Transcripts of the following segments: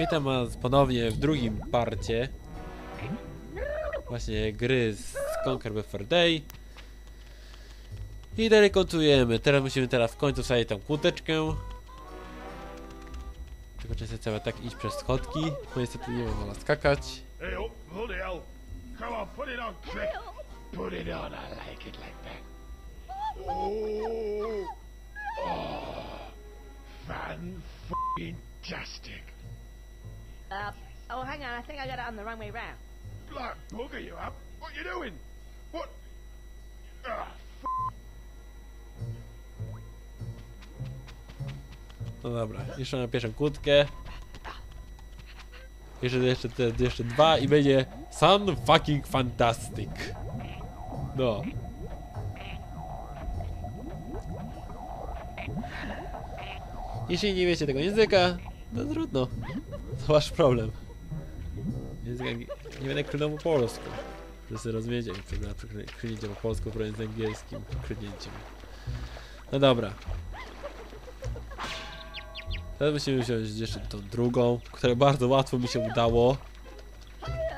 Witam was ponownie w drugim parcie. Właśnie gry z Conquer Before Day. I dalej końcujemy. Teraz musimy teraz w końcu wsadzić tą kłódeczkę. Tylko często trzeba tak iść przez schodki? Bo niestety nie mam skakać. Hey, Uh, oh, hang on. I think I got it on the wrong way round. Black bugger, you up? What you doing? What? Ah, No dobra, jeszcze na pierwszą kłódkę jeszcze, jeszcze, te, jeszcze dwa i będzie Sun fucking fantastic No Jeśli nie wiecie tego języka, to trudno. To wasz problem. Nie będę klnął po polsku. Wszyscy rozumiecie, jak przegląda klnięcie po polsku, próbując z angielskim klnięciem. No dobra. Teraz musimy wziąć jeszcze tą drugą, która bardzo łatwo mi się udało.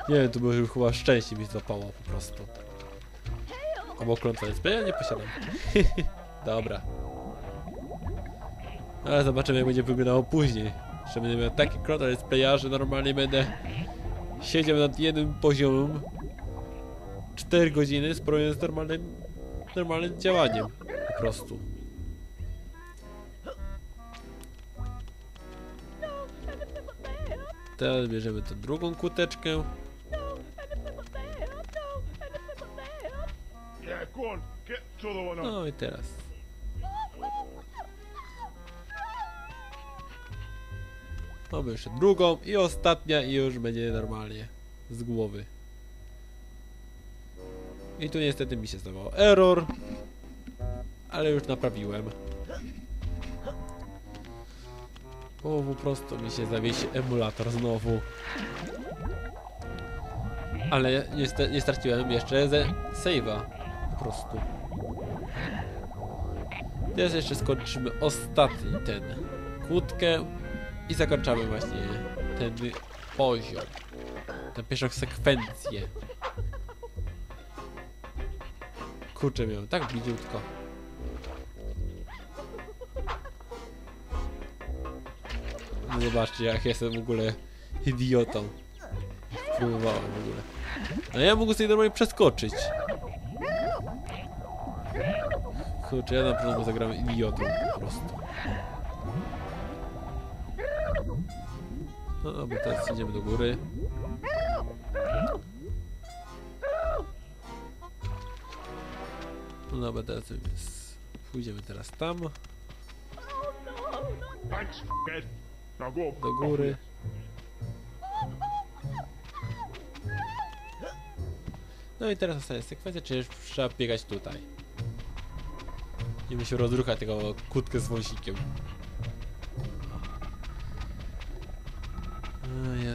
Nie wiem, to było chyba szczęście mi złapało po prostu. Albo klątwa jest, ja nie posiadam. Dobra. Ale zobaczymy jak będzie wyglądało później. Że będę miał taki jest playa, że normalnie będę siedział nad jednym poziomem 4 godziny, spróbując normalnym, normalnym działaniem. Po prostu. Teraz bierzemy tę drugą kuteczkę. No i teraz. Mamy jeszcze drugą i ostatnia i już będzie normalnie z głowy. I tu niestety mi się zdawał error. Ale już naprawiłem. O, po prostu mi się zawiesi emulator znowu. Ale nie, nie straciłem jeszcze ze save'a. Po prostu. Teraz jeszcze skończymy ostatni ten kłódkę i zakończamy właśnie ten poziom. Tę pierwszą sekwencję. Kurczę miałem tak bliziutko. No zobaczcie jak jestem w ogóle idiotą. Próbowałem w ogóle. A ja mogę sobie normalnie przeskoczyć. Kurczę, ja na pewno zagram idiotą po prostu. No dobra, teraz idziemy do góry. No dobra, teraz jest... pójdziemy teraz tam, do góry. No i teraz ostatnia sekwencja, czyli trzeba biegać tutaj. Mi się rozrucha tego kutkę z wąsikiem.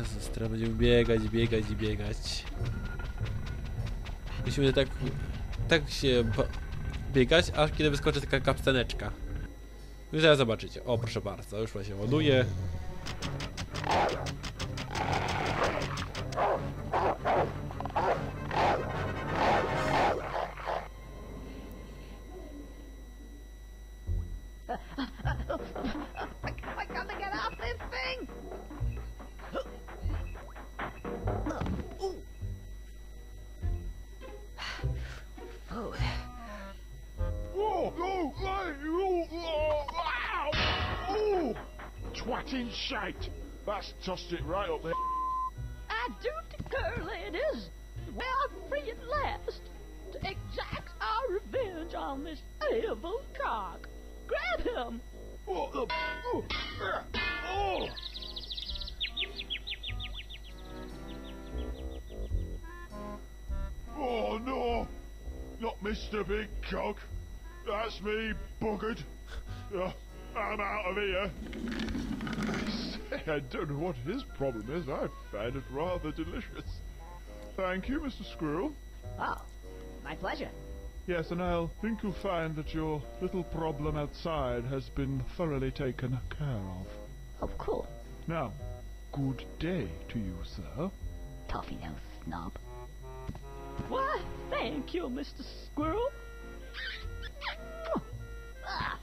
Jezus, będziemy biegać, biegać i biegać. Musimy tak, tak się biegać, aż kiedy wyskoczy taka kapstaneczka. Już zaraz zobaczycie. O, proszę bardzo, już się ładuje. Twatting shite. That's tossed it right up there. I do declare, ladies, we are free at last to exact our revenge on this evil cock. Grab him. What the? Oh, oh. Oh no! Not Mr. Big Cock. That's me, buggered. Uh, I'm out of here. I don't know what his problem is. I find it rather delicious. Thank you, Mr. Squirrel. Oh, my pleasure. Yes, and I'll think you'll find that your little problem outside has been thoroughly taken care of. Oh, cool. Now, good day to you, sir. Toffee no snob. Why, thank you, Mr. Squirrel. Ah,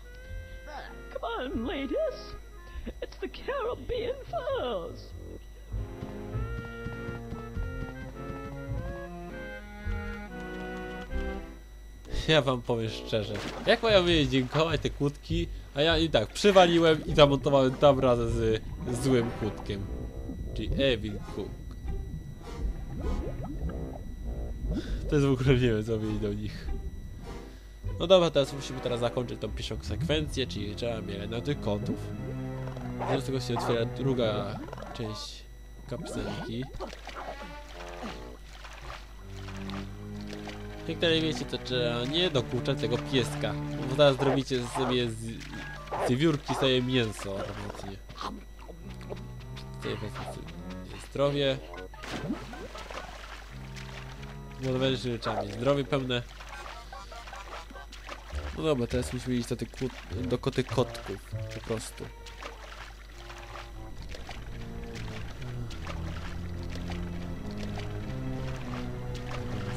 ah, Come on, ladies. It's the Caribbean Furs. Ja wam powiem szczerze, jak mają mi dziękować te kłódki, a ja i tak przywaliłem i zamontowałem tam razem z, z złym kłódkiem. Czyli Evil Cook. To jest w ogóle nie wiem co mieli do nich. No dobra, teraz musimy teraz zakończyć tą pierwszą sekwencję, czyli trzeba mieć na tych kotów. Zaraz tego się otwiera druga część kapselki. Jak dalej wiecie, to trzeba nie dokuczać tego pieska. Bo zaraz zrobicie sobie z, z wiórki sobie mięso ewidentnie. Tutaj zdrowie. Trzeba mieć zdrowie pełne. No dobra, teraz musimy iść do tych do koty kotków. Po prostu.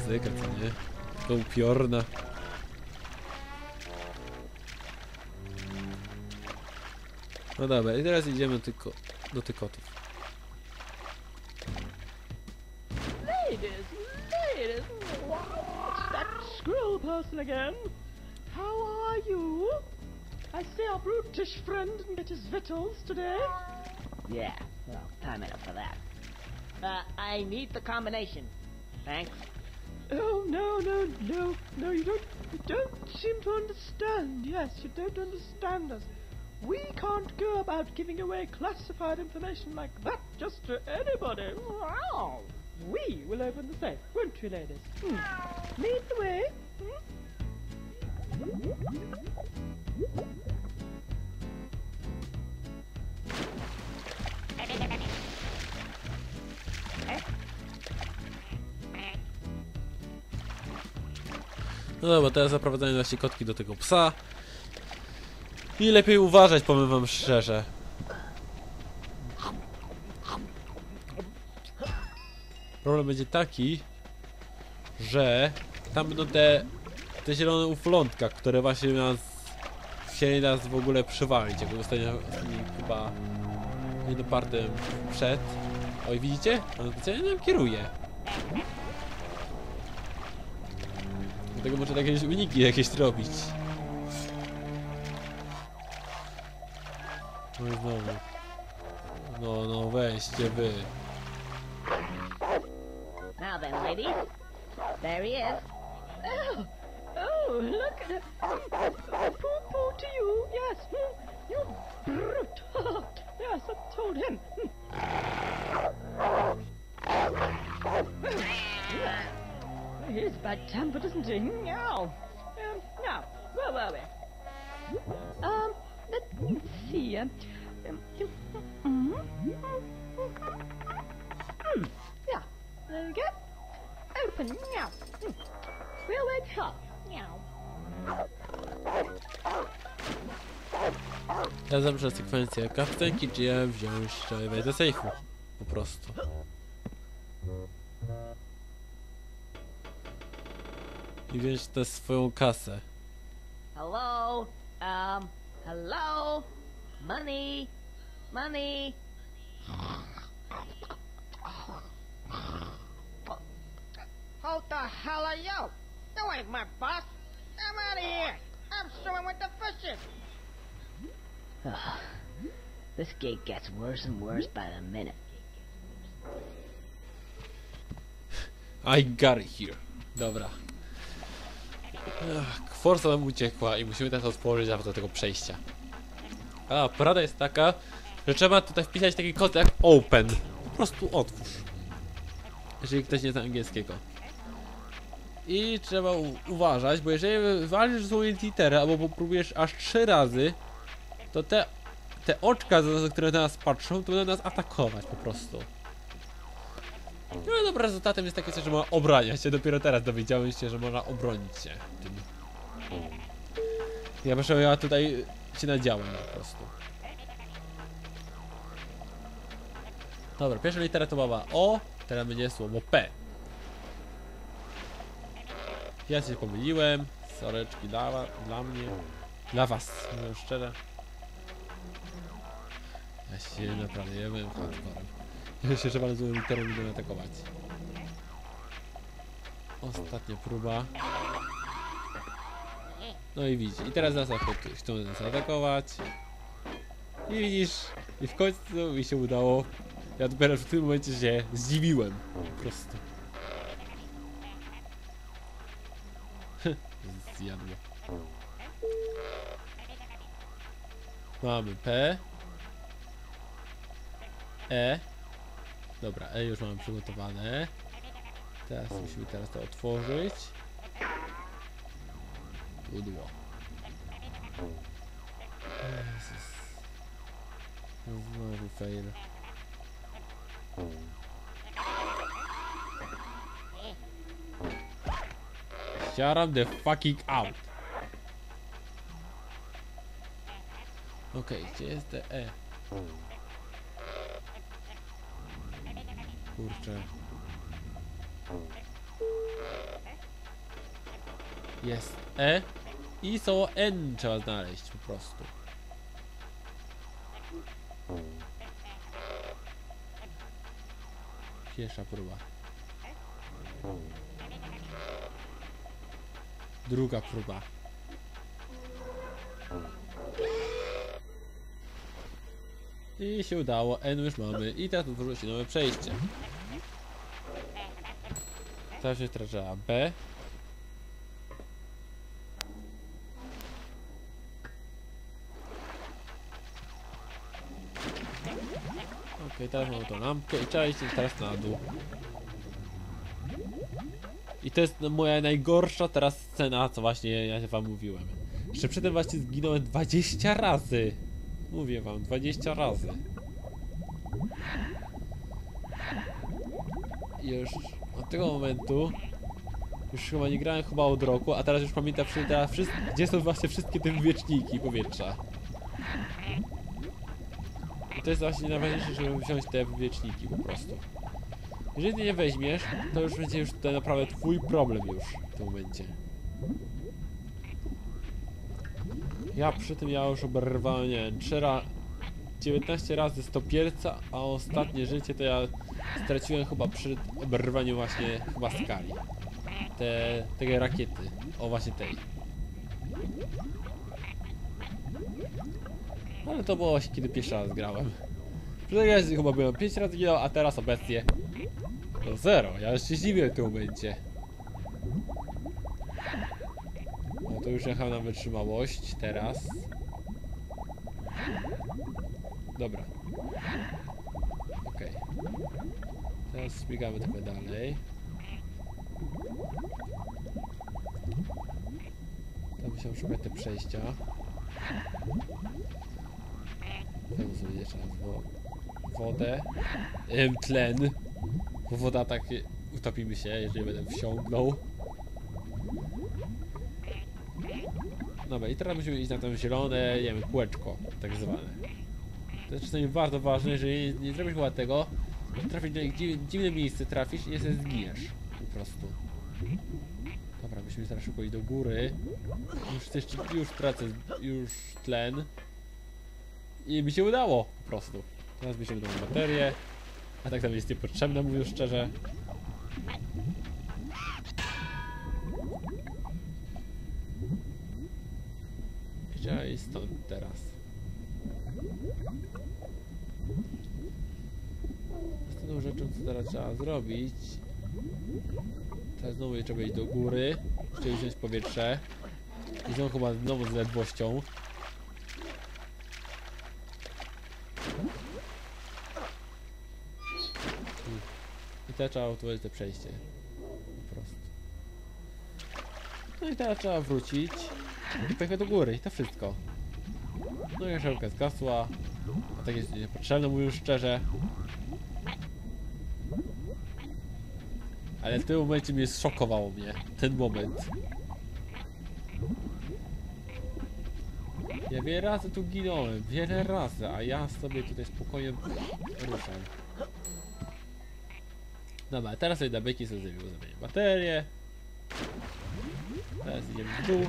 Muzyka, co nie? To upiorna. No dobra, i teraz idziemy tylko do tych kotów. Ladies, ladies, it's that squirrel person again. How are you? I see our brutish friend didn't get his victuals today. Yeah, well, time enough for that. Uh, I need the combination. Thanks. Oh no, no, no, no! You don't, you don't seem to understand. Yes, you don't understand us. We can't go about giving away classified information like that just to anybody. Wow. We will open the safe, won't we, ladies? Hmm. Lead the way. Hmm? No dobra, teraz zaprowadzają właśnie kotki do tego psa. I lepiej uważać, powiem wam szczerze. Problem będzie taki, że tam będą te, te zielone uflątka, które właśnie nas chcieli nas w ogóle przywalić, jak ostatnio chyba jednym partem przed. Oj, widzicie? On specjalnie nam kieruje. Dlatego muszę jakieś uniki jakieś robić. No i znowu. No, no weźcie wy. Now then, ladies. There he is. Oh, oh, look. Poo poo to you, yes. Hmm, You brute. yes, I told him. Hmm. He's bad tempered, isn't he? Now, um, now, where were we? Um, let me see. Um, mm, yeah, there we go. Open, meow. Hmm. We'll wake up. Meow. Ja zawsze sekwencję kaptenki, czy ja wziąć trzeba do sejfu. Po prostu. I wziąć tę swoją kasę. Hello? Um, hello? Money? Money? Who the hell are you? You ain't my boss. I'm out of here. I'm swimming with the fishes. this gig gets worse and worse by the minute. I got it here. Dobra. Forza nam uciekła i musimy teraz otworzyć do tego przejścia. A, porada jest taka, że trzeba tutaj wpisać taki kod jak open. Po prostu otwórz. Jeżeli ktoś nie zna angielskiego. I trzeba uważać, bo jeżeli walisz złą literę albo próbujesz aż trzy razy, to te, te oczka, które na nas patrzą, to będą nas atakować po prostu. No dobra, rezultatem jest takie coś, że można obraniać się. Dopiero teraz dowiedziałem się, że można obronić się tym. Ja myślę, ja tutaj się nadziałem po prostu. Dobra, pierwsza litera to była O, teraz będzie słowo P. Ja się pomyliłem. Soreczki dla, dla mnie. Dla was, mówiąc szczerze. Ja się naprawdę, ja byłem. Ja myślę, że bardzo literą będę atakować. Ostatnia próba. No i widzisz, i teraz nas chcą nas atakować. I widzisz, i w końcu mi się udało. Ja dopiero w tym momencie się zdziwiłem. Po prostu. Zjadło. Mamy P. E. Dobra, E już mamy przygotowane. Teraz musimy teraz to otworzyć. Udło. Jezus. Znowu fail. Shut the fucking out. Okej, gdzie jest te E? Kurczę. Jest E i są N trzeba znaleźć po prostu. Pierwsza próba. Druga próba. I się udało, N już mamy i teraz otworzyło się nowe przejście. Teraz się trzeba B. Okej, teraz mamy tą lampkę i trzeba iść teraz na dół. I to jest moja najgorsza teraz scena, co właśnie ja wam mówiłem. Jeszcze przedtem właśnie zginąłem 20 razy. Mówię wam, 20 razy. I już od tego momentu już chyba nie grałem chyba od roku, a teraz już pamiętam gdzie są właśnie wszystkie te wieczniki powietrza. I to jest właśnie najważniejsze, żeby wziąć te wieczniki po prostu. Jeżeli nie weźmiesz, to już będzie już to naprawdę twój problem już w tym momencie. Ja przy tym ja już oberwałem, nie wiem, 3 ra 19 razy stopierca, a ostatnie życie to ja straciłem chyba przy oberwaniu właśnie chyba skali. Te, tej rakiety. O właśnie tej. Ale to było właśnie kiedy pierwszy raz grałem. Razie chyba byłem 5 razy grał, a teraz obecnie to zero. Ja już się zdziwiłem w tym momencie. No to już jechałem na wytrzymałość teraz. Dobra. Okej. Teraz zbiegamy trochę dalej. Tam musimy szukać te przejścia. Tam sobie jeszcze raz wo wodę. Em, tlen. Bo woda tak utopimy się, jeżeli będę wsiągnął. Dobra, i teraz musimy iść na to zielone, nie wiem, kółeczko, tak zwane. To jest czasami bardzo ważne, że nie, zrobisz chyba tego, trafisz do dziw, dziwne miejsce, trafisz i niestety zginiesz. Po prostu. Dobra, musimy teraz szybko iść do góry. Już, też, już tracę już tlen. I mi się udało po prostu. Teraz bierzemy tą baterię. A tak tam jest niepotrzebne, mówiąc szczerze. Iść stąd teraz. Następną rzeczą, co teraz trzeba zrobić... Teraz znowu trzeba iść do góry, czyli wziąć powietrze. I znowu chyba znowu z ledwością. I teraz trzeba otworzyć te przejście. Po prostu. No i teraz trzeba wrócić i pojechać do góry i to wszystko. No i żelka zgasła. A tak jest niepotrzebne, mówiąc szczerze. Ale w tym momencie mnie zszokowało mnie. Ten moment. Ja wiele razy tu ginąłem, wiele razy, a ja sobie tutaj spokojnie ruszam. Dobra, teraz sobie na byki sobie zamienię baterię. Teraz idziemy w dół.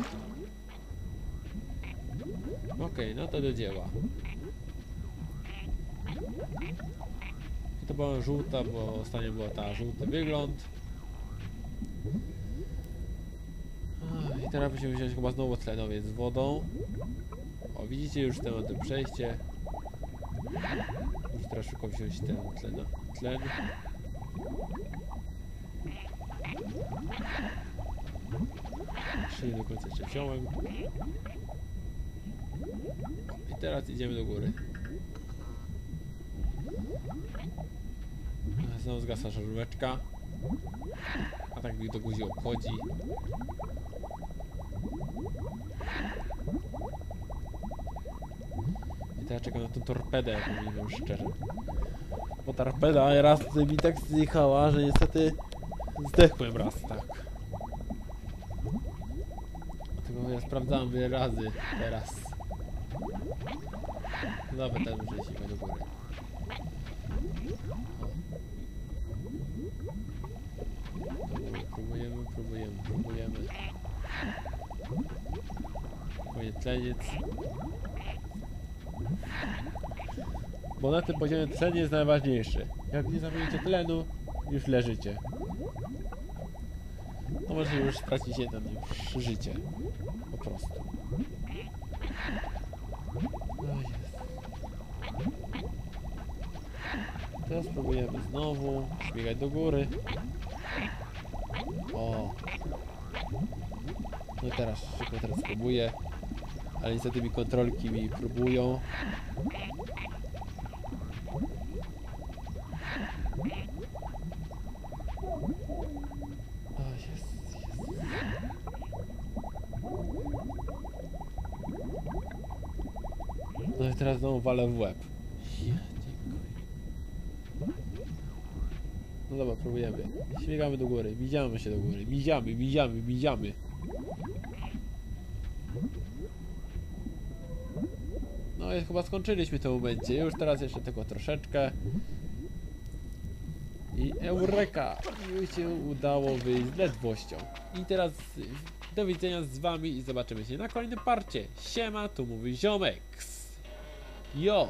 Okej, no to do dzieła. I to była żółta, bo ostatnio była ta żółty wygląd. I teraz musimy wziąć chyba znowu tlenowiec z wodą. O, widzicie już ten, to przejście. Muszę teraz szybko wziąć ten tlen. tlen. Jeszcze nie do końca jeszcze wziąłem. I teraz idziemy do góry. Znowu zgasła żaróweczka. A tak mi do guzi obchodzi. I teraz czekam na tą torpedę, jak mówię już szczerze. Bo torpeda raz mi tak zjechała, że niestety zdechłem raz, tak. Dlatego ja sprawdzałem wiele razy teraz. Dobra, teraz już lecimy do góry. O. Próbujemy, próbujemy, próbujemy. Koniec tleniec. Bo na tym poziomie tlen jest najważniejszy. Jak nie zamienicie tlenu, już leżycie. To może już stracić jeden już życie. Po prostu. Teraz spróbujemy znowu śmigać do góry. O. No teraz szybko teraz spróbuję. Ale niestety mi kontrolki mi próbują. O, jest, jest. No i teraz znowu walę w łeb. Ja, dziękuję. No dobra, próbujemy. Śmigamy do góry, miziamy się do góry, miziamy, miziamy, miziamy. No i chyba skończyliśmy w tym momencie. Już teraz jeszcze tylko troszeczkę. I eureka! Już się udało wyjść z ledwością. I teraz do widzenia z wami i zobaczymy się na kolejnym parcie. Siema, tu mówi Ziomek. Yo!